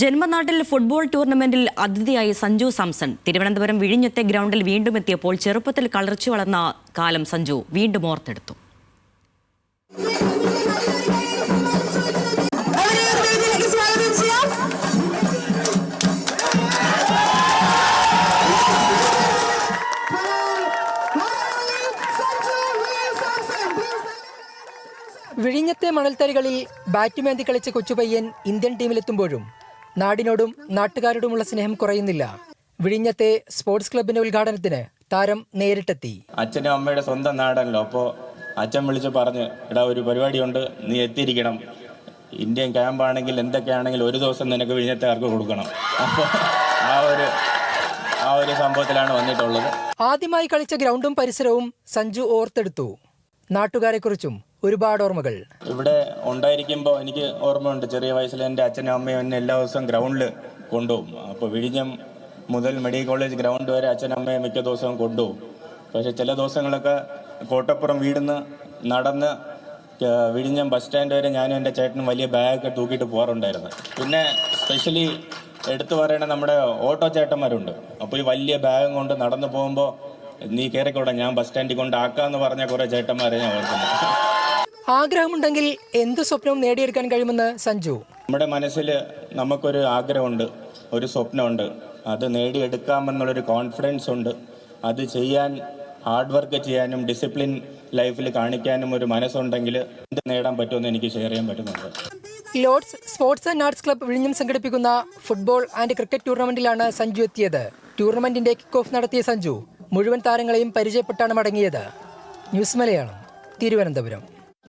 ജന്മനാട്ടിൽ football ടൂർണമെന്റിൽ അതിഥിയായ സഞ്ജു സാംസൺ. തിരുവനന്തപുരം വിഴിഞ്ഞത്തെ ഗ്രൗണ്ടിൽ വീണ്ടും എത്തിയപ്പോൾ ചെറുപ്പത്തിൽ കളർച്ചു വളർന്ന കാലം സഞ്ജു വീണ്ടും ഓർത്തെടുത്തു. വിഴിഞ്ഞത്തെ മണൽത്തരികളിൽ ബാറ്റുമേന്തി കളിച്ച കൊച്ചുപയ്യൻ ഇന്ത്യൻ ടീമിലെത്തുമ്പോഴും നാടിനോടും നാട്ടുകാരോടുമുള്ള സ്നേഹം കുറയുന്നില്ല. വിഴിഞ്ഞത്തെ സ്പോർട്സ് ക്ലബിന്റെ ഉദ്ഘാടനത്തിന് താരം നേരിട്ടെത്തി. അച്ഛനും അമ്മയുടെ സ്വന്തം നാടല്ലോ. അപ്പോൾ അച്ഛൻ വിളിച്ച് പറഞ്ഞ് എടാ ഒരു പരിപാടിയുണ്ട്. നീ എത്തിയിരിക്കണം. ഇന്ത്യൻ ക്യാമ്പാണെങ്കിൽ എന്തൊക്കെയാണെങ്കിൽ ഒരു ദിവസം നിനക്ക് വിഴിഞ്ഞത്തുകാർക്ക് കൊടുക്കണം. അപ്പോൾ ആ ഒരു ആ ഒരു സംഭവത്തിലാണ് വന്നിട്ടുള്ളത്. ആദ്യമായി കളിച്ച ഗ്രൗണ്ടും പരിസരവും സഞ്ജു ഓർത്തെടുത്തു. നാട്ടുകാരെക്കുറിച്ചും ഒരുപാട് ഓർമ്മകൾ. ഇവിടെ ഉണ്ടായിരിക്കുമ്പോൾ എനിക്ക് ഓർമ്മയുണ്ട്. ചെറിയ വയസ്സിൽ എന്റെ അച്ഛനും അമ്മയും എന്നെ എല്ലാ ദിവസവും ഗ്രൗണ്ടിൽ കൊണ്ടുപോകും. അപ്പോൾ വിഴിഞ്ഞം മുതൽ മെഡിക്കൽ കോളേജ് ഗ്രൗണ്ട് വരെ അച്ഛനും അമ്മയും മിക്ക ദിവസവും കൊണ്ടുപോകും. പക്ഷേ ചില ദിവസങ്ങളൊക്കെ കോട്ടപ്പുറം വീടുന്ന് നടന്ന് വിഴിഞ്ഞം ബസ് സ്റ്റാൻഡ് വരെ ഞാനും എന്റെ ചേട്ടനും വലിയ ബാഗൊക്കെ തൂക്കിയിട്ട് പോകാറുണ്ടായിരുന്നു. പിന്നെ സ്പെഷ്യലി എടുത്തു പറയണ നമ്മുടെ ഓട്ടോ ചേട്ടന്മാരുണ്ട്. അപ്പോൾ ഈ വലിയ ബാഗും കൊണ്ട് നടന്നു പോകുമ്പോൾ നീ കയറിക്കോട്ടെ ഞാൻ ബസ് സ്റ്റാൻഡിൽ കൊണ്ടാക്കാന്ന് പറഞ്ഞ കുറേ ചേട്ടന്മാരെ ഞാൻ ഓർക്കുന്നത് ആഗ്രഹമുണ്ടെങ്കിൽ എന്ത് സ്വപ്നവും നേടിയെടുക്കാൻ കഴിയുമെന്ന് സഞ്ജു? നമ്മുടെ മനസ്സിൽ നമുക്കൊരു ആഗ്രഹമുണ്ട് ഒരു സ്വപ്നമുണ്ട്. അത് നേടിയെടുക്കാമെന്നുള്ളൊരു കോൺഫിഡൻസ് ഉണ്ട്. അത് ചെയ്യാൻ ഹാർഡ് വർക്ക് ചെയ്യാനും ഡിസിപ്ലിൻ ലൈഫിൽ കാണിക്കാനും ഒരു മനസ്സുണ്ടെങ്കിൽ എന്ത് നേടാൻ പറ്റുമെന്ന് എനിക്ക് ഷെയർ ചെയ്യാൻ പറ്റുന്നുണ്ട്. Lords sports and arts club വിഴിഞ്ഞം സംഘടിപ്പിക്കുന്ന ഫുട്ബോൾ ആൻഡ് ക്രിക്കറ്റ് ടൂർണമെന്റിലാണ് സഞ്ജു എത്തിയത്. ടൂർണമെന്റിന്റെ കിക്ക് ഓഫ് നടത്തിയ സഞ്ജു മുഴുവൻ താരങ്ങളെയും പരിചയപ്പെട്ടാണ് മടങ്ങിയത്. ന്യൂസ് മലയാളം തിരുവനന്തപുരം.